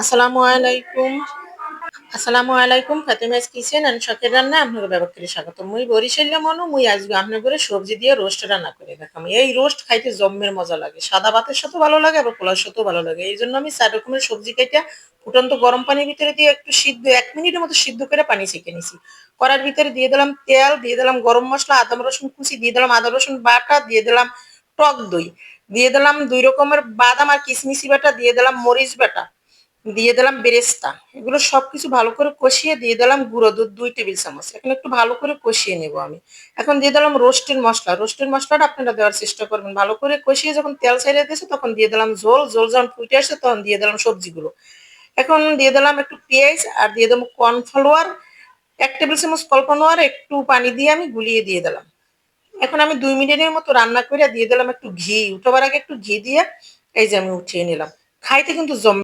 আসসালামু আলাইকুম। আসসালামু আলাইকুম ফাতেমাস কিচেন এন্ড শখের রান্না আপনাকে ব্যবহার করে স্বাগত মুই বরিশাল্লা মনু, মুই আজকে আপনার সবজি দিয়ে রোস্ট রান্না করে দেখাম। এই রোস্ট খাইতে জম্মের মজা লাগে। সাদা ভাতের সাথেও ভালো লাগে, আবার পোলার সাথেও ভালো লাগে। এই জন্য আমি চার রকমের সবজি কাইটা ফুটন্ত গরম পানির ভিতরে দিয়ে একটু সিদ্ধ, এক মিনিটের মতো সিদ্ধ করে পানি ছেঁকে নিছি। করার ভিতরে দিয়ে দিলাম তেল, দিয়ে দিলাম গরম মশলা, আদা, রসুন কুচি, দিয়ে দিলাম আদা, রসুন বাটা, দিয়ে দিলাম টক দই। দিয়ে দিলাম দুই রকমের বাদাম আর কিশমিশি বাটা, দিয়ে দিলাম মরিচ বাটা। দিয়ে দিলাম বেরেস্তা। এগুলো সবকিছু ভালো করে কষিয়ে দিয়ে দিলাম গুঁড়ো দুধ, দুই টেবিল চামচ। এখন একটু ভালো করে কষিয়ে নেব আমি। এখন দিয়ে দিলাম রোস্টের মশলা। রোস্টের মশলাটা আপনারা দেওয়ার চেষ্টা করবেন। ভালো করে কষিয়ে যখন তেল ছাড়িয়ে দিয়েছে তখন দিয়ে দিলাম ঝোল। ঝোল যখন ফুটে আসছে তখন দিয়ে দিলাম সবজিগুলো। এখন দিয়ে দিলাম একটু পেঁয়াজ আর দিয়ে দেবো কর্নফ্লাওয়ার। এক টেবিল চামচ কর্নফ্লাওয়ার, একটু পানি দিয়ে আমি গুলিয়ে দিয়ে দিলাম। এখন আমি দুই মিনিটের মতো রান্না করে দিয়ে দিলাম একটু ঘি। উঠোবার আগে একটু ঘি দিয়ে এই যে আমি উঠিয়ে নিলাম। খাইতে কিন্তু জম